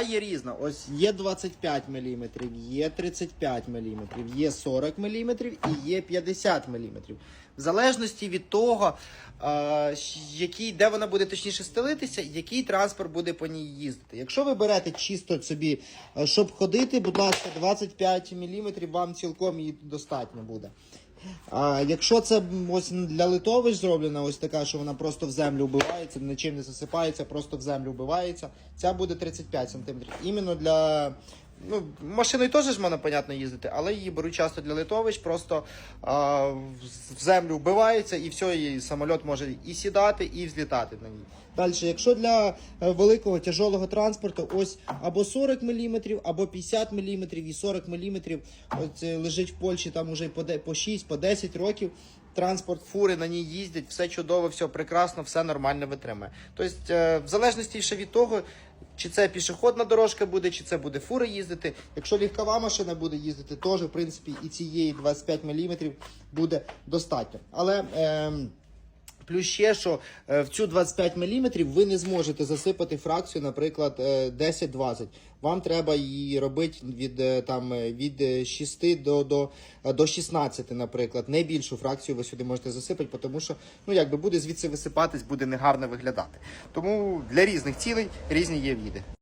Є різна. Ось є 25 мм, є 35 мм, є 40 мм і є 50 мм. В залежності від того, який, де вона буде точніше стелитися, який транспорт буде по ній їздити. Якщо ви берете чисто собі, е, щоб ходити, будь ласка, 25 мм вам цілком її достатньо буде. А якщо це ось для литовищ зроблена, ось така, що вона просто в землю вбивається, нічим не засипається, просто в землю вбивається, ця буде 35 см. Іменно для. Ну, машиною теж ж можна, понятно, їздити, але її беруть часто для литовищ, просто а, в землю вбивається і все, і самоліт може і сідати, і взлітати на ній. Далі, якщо для е, великого тяжелого транспорту, ось або 40 мм, або 50 мм і 40 мм, ось е, лежить в Польщі там уже по 6, по 10 років. Транспорт, фури на ній їздять, все чудово, все прекрасно, все нормально витримує. Тобто, е, в залежності ще від того, чи це пішохідна дорожка буде, чи це буде фури їздити. Якщо легкова машина буде їздити, теж в принципі і цієї 25 мм буде достатньо. Але ем, Плюс ще, що е, в цю 25 мм ви не зможете засипати фракцію, наприклад, е, 10-20. Вам треба її робити від, е, там, е, від е, 6 до, до, е, до 16, наприклад. Не більшу фракцію ви сюди можете засипати, тому що ну, якби буде звідси висипатись, буде негарно виглядати. Тому для різних цілей різні є віди.